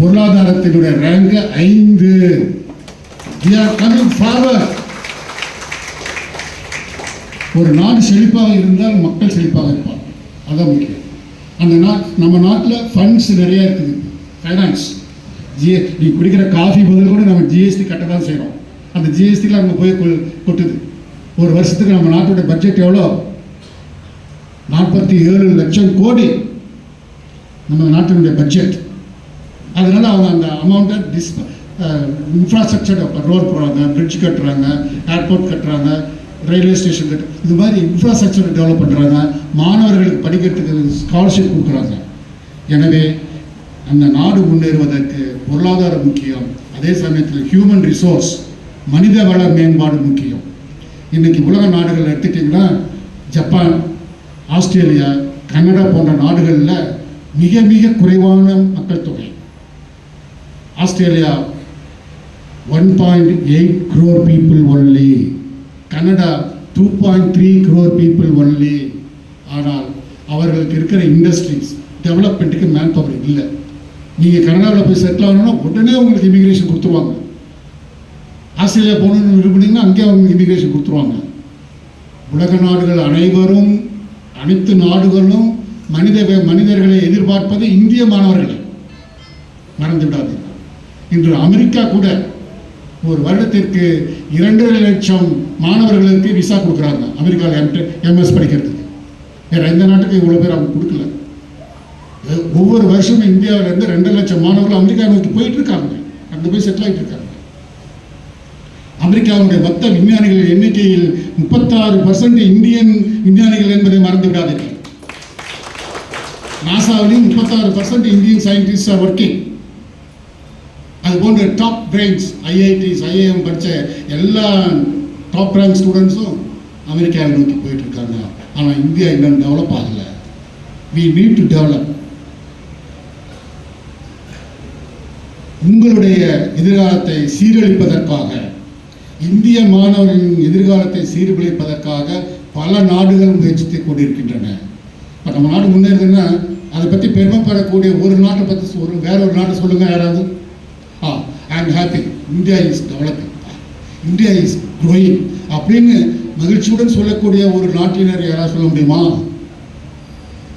பொருளாதாரத்தினுடைய rank ஐந்து. ஒரு நாடு செழிப்பாக இருந்தால் மக்கள் செழிப்பாக இருப்பாங்க. அதான் முக்கியம். அந்த நாட் நம்ம நாட்டில் ஃபண்ட்ஸ் நிறைய இருக்குது. ஃபைனான்ஸ் ஜிஎ நீ குடிக்கிற காஃபி பதில் கூட நம்ம ஜிஎஸ்டி கட்ட தான் செய்கிறோம் அந்த ஜிஎஸ்டியில் அங்கே போய் கொ- கொட்டுது. ஒரு வருஷத்துக்கு நம்ம நாட்டோட பட்ஜெட் எவ்வளோ? நாற்பத்தி ஏழு லட்சம் கோடி. நம்ம நாட்டினுடைய பட்ஜெட் அதனால் அவங்க அந்த அமௌண்ட்டை டிஸ் இன்ஃப்ராஸ்ட்ரக்சர் ரோட் போடுறாங்க பிரிட்ஜ் கட்டுறாங்க ஏர்போர்ட் கட்டுறாங்க ரயில்வே ஸ்டேஷன் கட்டு இது மாதிரி இன்ஃப்ராஸ்ட்ரக்சர் டெவலப் பண்ணுறாங்க மாணவர்களுக்கு படிக்கிறதுக்கு ஸ்காலர்ஷிப் கொடுக்குறாங்க. எனவே அந்த நாடு முன்னேறுவதற்கு பொருளாதாரம் முக்கியம் அதே சமயத்தில் ஹியூமன் ரிசோர்ஸ் மனித வள மேம்பாடு முக்கியம். இன்றைக்கி உலக நாடுகள் எடுத்துட்டிங்கன்னா ஜப்பான் ஆஸ்திரேலியா கனடா போன்ற நாடுகளில் மிக மிக குறைவான மக்கள் தொகை. Australia one point eight crore people only Canada two point three crore people only ஆனால் அவர்களுக்கு இருக்கிற இண்டஸ்ட்ரீஸ் டெவலப்மெண்ட்டுக்கு மேன் பவர் இல்லை. நீங்கள் கனடாவில் போய் செட்டில் ஆகணும்னா உடனே உங்களுக்கு இமிக்ரேஷன் கொடுத்துருவாங்க. ஆஸ்திரேலியா போகணும்னு விரும்புனீங்கன்னா அங்கேயே அவங்க இமிக்ரேஷன் கொடுத்துருவாங்க. உலக நாடுகள் அனைவரும் அனைத்து நாடுகளும் மனித மனிதர்களை எதிர்பார்ப்பது இந்திய மாணவர்களை. மறந்து இன்று அமெரிக்கா கூட ஒரு வருடத்திற்கு இரண்டரை லட்சம் மாணவர்களுக்கு விசா கொடுக்குறாங்க. அமெரிக்காவில் எம் எம்எஸ் படிக்கிறதுக்கு. வேற எந்த நாட்டுக்கு இவ்வளோ பேர் அவங்க கொடுக்கல. ஒவ்வொரு வருஷமும் இந்தியாவிலேருந்து ரெண்டரை லட்சம் மாணவர்கள் அமெரிக்கா நோக்கி போயிட்டு இருக்காங்க அங்கே போய் செட்டில் ஆகிட்டு இருக்காங்க அமெரிக்காவுடைய மொத்த விஞ்ஞானிகள் எண்ணிக்கையில் முப்பத்தாறு பர்சன்ட் இந்தியன் விஞ்ஞானிகள் என்பதை மறந்து விடாதீர்கள். நாசாவிலையும் முப்பத்தாறு percent Indian scientist are working அது போன்ற டாப் பிரெயின்ஸ் ஐஐடிஸ் ஐஏஎம் படித்த எல்லா டாப் ரேங்க் ஸ்டூடெண்ட்ஸும் அமெரிக்காவை நோக்கி போயிட்டுருக்காங்க ஆனால் இந்தியா இன்னும் டெவலப் ஆகலை. வி நீட் டு டெவலப் உங்களுடைய எதிர்காலத்தை சீரழிப்பதற்காக இந்திய மாணவர்களின் எதிர்காலத்தை சீர்குலைப்பதற்காக பல நாடுகள் முயற்சித்து கொண்டிருக்கின்றன. இப்போ நம்ம நாடு முன்னேறுதுன்னா அதை பற்றி பெருமைப்படக்கூடிய ஒரு நாட்டை பற்றி ஒரு வேற ஒரு நாட்டை சொல்லுங்கள் யாராவது. ஆ I happy India is developing India is growing அப்படின்னு மகிழ்ச்சியுடன் சொல்லக்கூடிய ஒரு நாட்டினர் யாராவது சொல்ல முடியுமா?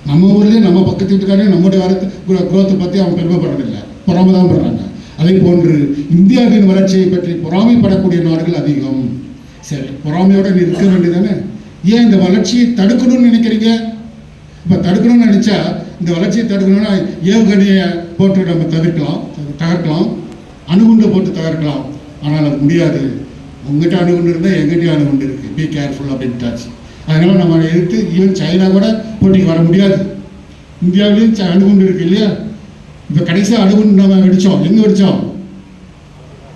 நம்ம ஊர்லேயே நம்ம பக்கத்து வீட்டுக்காரே நம்முடைய வரத்து குரோத்தை பற்றி அவங்க பெருமைப்படுறதில்லை. பொறாமை தான் படுறாங்க. அதே போன்று இந்தியாவின் வளர்ச்சியை பற்றி பொறாமைப்படக்கூடிய நாடுகள் அதிகம். சரி பொறாமையோடு நீ இருக்க வேண்டியதானே ஏன் இந்த வளர்ச்சியை தடுக்கணும்னு நினைக்கிறீங்க? இப்போ தடுக்கணும்னு நினச்சா இந்த வளர்ச்சியை தடுக்கணும்னா ஏவுகணையை போட்டு நம்ம தவிர்க்கலாம் தகர்க்கலாம் அணுகுண்டை போட்டு தகர்க்கலாம். ஆனால் அது முடியாது. உங்ககிட்ட அணுகுண்டு இருந்தால் எங்கிட்டயும் அணுகுண்டு இருக்கு. பி கேர்ஃபுல் அப்படின்ட்டாச்சு அதனால் நம்ம எடுத்து எதிர்த்து ஈவன் சைனா கூட போட்டிக்கு வர முடியாது. இந்தியாவிலையும் ச- அணுகுண்டு இருக்குது இல்லையா? இப்போ கடைசியாக அணுகுண்டு நம்ம வெடித்தோம் எங்கே வெடித்தோம்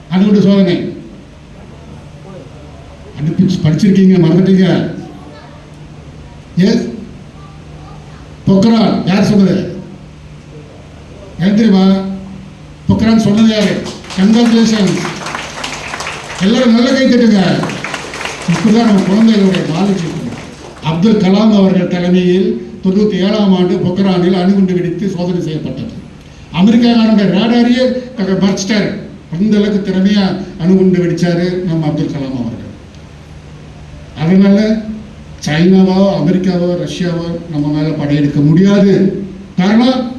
அணுகுண்டு சோதனை. அனுப்பிச்சு படிச்சிருக்கீங்க மறந்துட்டீங்க. எஸ் பொக்ரான் யார் சொன்னது? ஏன் தெரியுமா? பொக்ரான் சொன்னது யாரு? கங்க்ராச்சுலேஷன்ஸ் எல்லாரும் நல்ல கை தட்டுங்க இப்படிதான் நம்ம குழந்தைகளுடைய நாலேஜ் அப்துல் கலாம் அவர்கள் தலைமையில் தொண்ணூற்றி ஏழாம் ஆண்டு பொக்ரானில் அணுகுண்டு வெடித்து சோதனை செய்யப்பட்டது. அமெரிக்காக்காரனுடைய ரேடாரியே க- அந்த அளவுக்கு திறமையா அணுகுண்டு வெடிச்சாரு நம்ம அப்துல் கலாம் அவர்கள். அதனால சைனாவோ அமெரிக்காவோ ரஷ்யாவோ நம்ம மேல படையெடுக்க முடியாது. காரணம்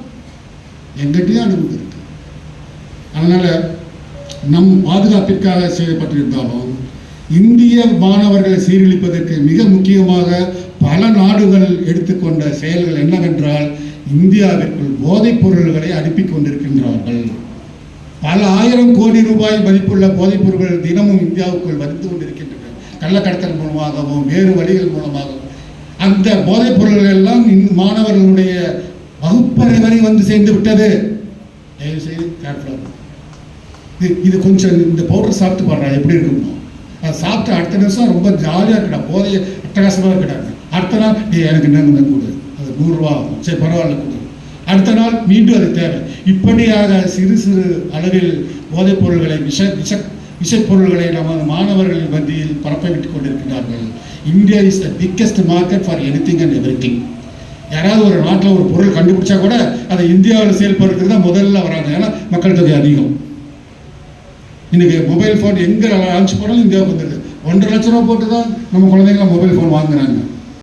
எங்கிட்டயும் அணுகுண்டு. அதனால் நம் பாதுகாப்பிற்காக செய்யப்பட்டிருந்தாலும் இந்திய மாணவர்களை சீரழிப்பதற்கு மிக முக்கியமாக பல நாடுகள் எடுத்துக்கொண்ட செயல்கள் என்னவென்றால் இந்தியாவிற்குள் போதைப் பொருள்களை அனுப்பி கொண்டிருக்கின்றார்கள். பல ஆயிரம் கோடி ரூபாய் மதிப்புள்ள போதைப் பொருட்கள் தினமும் இந்தியாவுக்குள் வந்து கொண்டிருக்கின்றன. கள்ளக்கடத்தல் மூலமாகவும் வேறு வழிகள் மூலமாகவும். அந்த போதைப் பொருள்கள் எல்லாம் மாணவர்களுடைய வகுப்பறை வரை வந்து சேர்ந்து விட்டது. தயவு செய்து கேர்ஃபுல்லாக இது இது கொஞ்சம் இந்த பவுடர் சாப்பிட்டு பாடுறா எப்படி இருக்குமோ? அதை சாப்பிட்டு அடுத்த நிமிஷம் ரொம்ப ஜாலியாக இருக்கடா போதைய அட்டகாசமாக இருக்கடா அடுத்த நாள் நீ எனக்கு என்னங்க கொடு. அது நூறுரூவா ஆகும். சரி பரவாயில்ல கொடு. அடுத்த நாள் மீண்டும் அது தேவை. இப்படியாக சிறு சிறு அளவில் போதைப் பொருள்களை விஷ விஷ விஷப்பொருள்களை நமது மாணவர்கள் மத்தியில் பரப்ப விட்டுக் கொண்டிருக்கிறார்கள் India is the biggest market for anything and everything யாராவது ஒரு நாட்டில் ஒரு பொருள் கண்டுபிடிச்சா கூட அதை இந்தியாவில் செயல்படுறதுக்கு தான் முதல்ல வராங்க. ஏன்னா மக்கள் தொகை அதிகம். இன்னைக்கு மொபைல் ஃபோன் எங்கே லான்ச் போனாலும் இந்தியாவுக்கு வந்துடுது. ஒன்றரை லட்ச ரூபா போட்டு தான் நம்ம குழந்தைங்களாம் மொபைல் ஃபோன் வாங்குறாங்க.